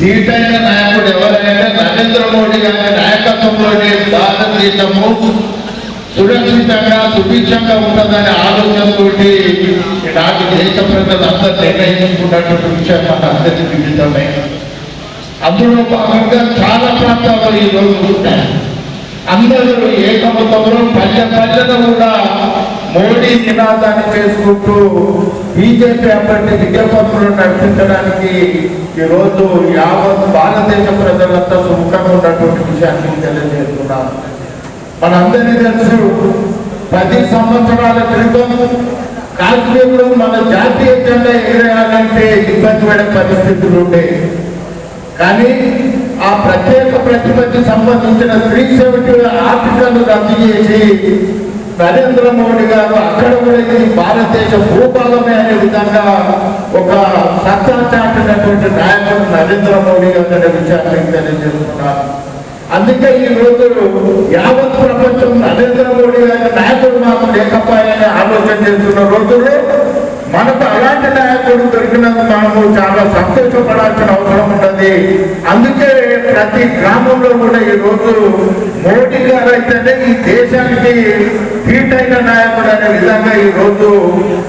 ధీటైన నాయకుడు ఎవరైనా నరేంద్ర మోడీ గారి నాయకత్వంలోనే భారతదేశము సురక్షితంగా సుభిక్షంగా ఉంటుందనే ఆలోచనతో నాకు దేశ ప్రజలంతా నిర్ణయించుకున్నటువంటి విషయం మన అందరికీ విదితమే అందులో భాగంగా చాలా ప్రాంతాల్లో ఈరోజు రోజు ఉన్నాయి అందరూ ఏకమతంలో పల్లె పల్లెలు కూడా మోడీ నినాదాన్ని చేసుకుంటూ బీజేపీ అభ్యర్థి విజయపత్రులు నడిపించడానికి ఈరోజు యావత్ భారతదేశ ప్రజలంతా సుముఖంగా ఉన్నటువంటి విషయాన్ని తెలియజేస్తున్నాను మనందరికీ తెలుసు పది సంవత్సరాల క్రితం కాశ్మీర్లో మన జాతీయ జెండా ఎగిరేయాలంటే ఇబ్బంది పడే పరిస్థితులు ఉండేవి కానీ ఆ ప్రత్యేక ప్రతిపత్తి సంబంధించిన త్రీ సెవెంటీ ఆర్టికల్ రద్దు చేసి నరేంద్ర మోడీ గారు అక్కడ కూడా ఇది భారతదేశ భూభాగమే అనే విధంగా ఒక సత్తా చాటినటువంటి నాయకుడు నరేంద్ర మోడీ గారు అనే విషయాన్ని తెలియజేస్తున్నారు అందుకే ఈ రోజు యావత్ ప్రపంచం నరేంద్ర మోడీ గారి నాయకుడు మాకు లేకపోయాయని ఆలోచన చేస్తున్న రోజుల్లో మనకు అలాంటి నాయకుడు దొరికినందుకు మనము చాలా సంతోషపడాల్సిన అవసరం ఉంటుంది. అందుకే ప్రతి గ్రామంలో కూడా ఈ రోజు మోడీ గారు అయితేనే ఈ దేశానికి ధీటైన నాయకుడు అనే విధంగా ఈ రోజు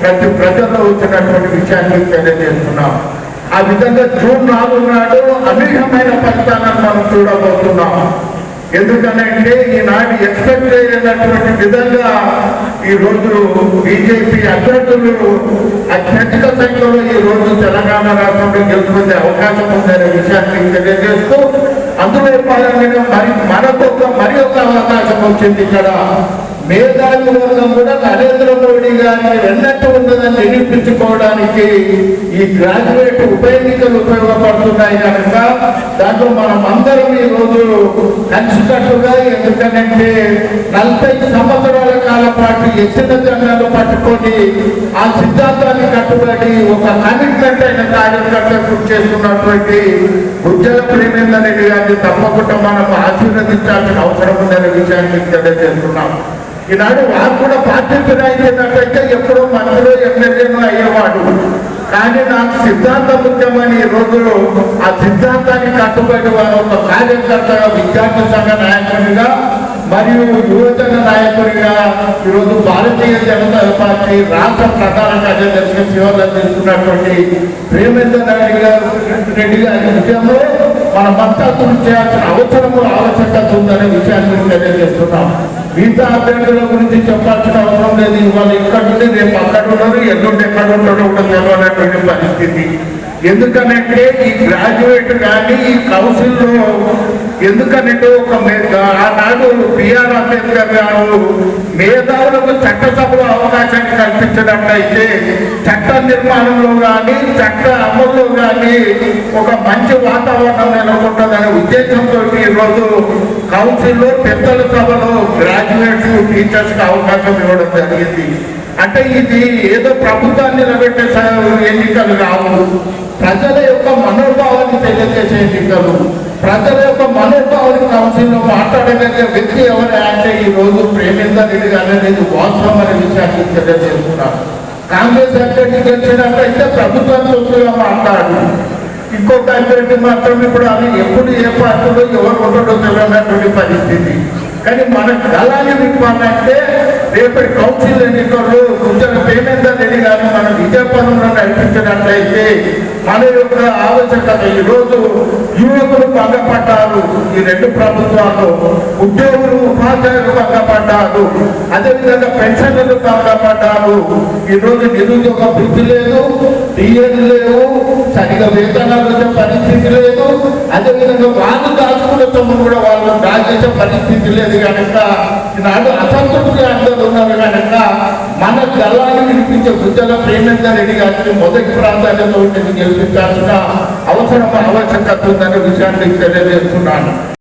ప్రతి ప్రజల్లో వచ్చినటువంటి విషయాన్ని తెలియజేస్తున్నాం. ఆ విధంగా జూన్ నాలుగు నాడు అనూహ్యమైన ఫలితాలను మనం చూడబోతున్నాం. ఎందుకనంటే ఈనాడు ఎక్స్పెక్ట్ చేయనటువంటి విధంగా ఈ రోజు బీజేపీ అభ్యర్థులు అత్యధిక సంఖ్యలో ఈ రోజు తెలంగాణ రాష్ట్రంలో గెలుపొందే అవకాశం ఉందనే విషయాన్ని తెలియజేస్తూ అందులో పాల్గొనడం మరి మనకు మరి ఒక అవకాశం వచ్చింది ఇక్కడ. మేధావి వర్గం కూడా నరేంద్ర మోడీ గారిని ఎన్నట్టు ఉన్నదని నిరూపించుకోవడానికి ఈ గ్రాడ్యుయేట్ ఉప ఎన్నికలు ఉపయోగపడుతున్నాయి కనుక దాంట్లో మనం అందరం ఈ రోజు కలిసికట్టుగా ఎందుకంటే నలభై సంవత్సరాల కాల పాటు ఎత్తిన జెండాలు పట్టుకొని ఆ సిద్ధాంతాన్ని కట్టుబడి ఒక కమిట్మెంట్ అయిన కార్యకర్తలు చేస్తున్నటువంటి ఉజ్జల ప్రేమేంద్ర రెడ్డి గారిని తప్పకుండా మనం ఆశీర్వదించాల్సిన అవసరం ఉందనే విషయాన్ని తెలియజేస్తున్నాం ఈనాడు వారు కూడా పార్టీ ఫిరాయించినట్టయితే ఎప్పుడో మంత్రులు ఎమ్మెల్యేలు అయ్యేవాడు. కానీ నాకు సిద్ధాంతం ముఖ్యమని ఈ రోజులో ఆ సిద్ధాంతాన్ని కట్టుబడి వారు ఒక కార్యకర్తగా విద్యార్థి సంఘ నాయకునిగా మరియు యువజన నాయకుడిగా ఈరోజు భారతీయ జనతా పార్టీ రాష్ట్ర ప్రధాన కార్యదర్శిగా సేవలు అందిస్తున్నటువంటి ప్రేమేంద్ర రెడ్డి గారు రెడ్డి గారి విషయంలో మనమంతా కృషి చేయాల్సిన అవసరము ఆవశ్యకత ఉందనే విషయాన్ని తెలియజేస్తున్నాం. మిగతా అభ్యర్థుల గురించి చెప్పాల్సిన అవసరం లేదు. ఇవాళ ఇక్కడ నుండి రేపు అక్కడ ఉన్నారు ఎల్లుండి ఎక్కడ ఉంటారో కూడా తెలియనటువంటి పరిస్థితి. ఎందుకనంటే ఈ గ్రాడ్యుయేట్ కానీ ఈ కౌన్సిల్లో ఎందుకనంటే ఒక ఆనాడు బిఆర్ అంబేద్కర్ గారు మేధావులకు చట్టసభలో అవకాశాన్ని కల్పించినట్లయితే చట్ట నిర్మాణంలో కానీ చట్ట అమల్లో కానీ ఒక మంచి వాతావరణం నెలకొంటుందనే ఉద్దేశంతో ఈరోజు కౌన్సిల్లో పెద్దల సభలో గ్రాడ్యుయేట్స్ టీచర్స్కి అవకాశం ఇవ్వడం జరిగింది. అంటే ఇది ఏదో ప్రభుత్వాన్ని నిలబెట్టే ఎన్నికలు కావు. ప్రజల యొక్క మనోభావాన్ని తెలియజేసే ఎన్నికలు. ప్రజల యొక్క మనోభావాన్ని కౌన్సిల్లో మాట్లాడగలిగే వ్యక్తి ఎవరే అంటే ఈ రోజు ప్రేమేందర్ రెడ్డి గారు అనేది వాస్తవం అనే విషయాన్ని తెలియజేస్తున్నారు కాంగ్రెస్ అభ్యర్థి గెలిచినట్లయితే ప్రభుత్వం తొత్తుగా మాట్లాడు. ఇంకో క్యాండిడేట్ మాత్రం ఇప్పుడు అది ఎప్పుడు ఏ పార్టీలో ఎవరు ఉండడో తెలియనటువంటి పరిస్థితి. కానీ మన గలాన్ని నింపాలంటే రేపటి కౌన్సిల్ ఎన్నికల్లో కొంచెం పేమెంట్ రెడ్డి గారిని మనం విజయపదంలో నడిపించినట్లయితే మన యొక్క ఆవశ్యకత ఈ రోజు యువకులు భంగపడ్డారు. ఈ రెండు ప్రభుత్వాలు ఉద్యోగులు ఉపాధ్యాయులు భంగపడ్డారు. అదేవిధంగా పెన్షన్లు భంగపడ్డారు. ఈ రోజు నిరుద్యోగ వృద్ధి లేదు డిఎల్ లేవు సరిగా వేతనాలు వచ్చే పరిస్థితి లేదు. అదేవిధంగా వాళ్ళు దాచుకున్న సొమ్ము కూడా వాళ్ళు దాచేసే పరిస్థితి లేదు కనుక ఈనాడు అసంతృప్తి అందరూ ఉన్నారు కనుక మన జలాన్ని వినిపించే బుద్ధల ప్రేమేందర్ రెడ్డి గారిని మొదటి ప్రాధాన్యత ఉంటుంది గెలిపించాల్సిన అవసరం ఆవశ్యకత ఉందనే విషయాన్ని తెలియజేస్తున్నాను.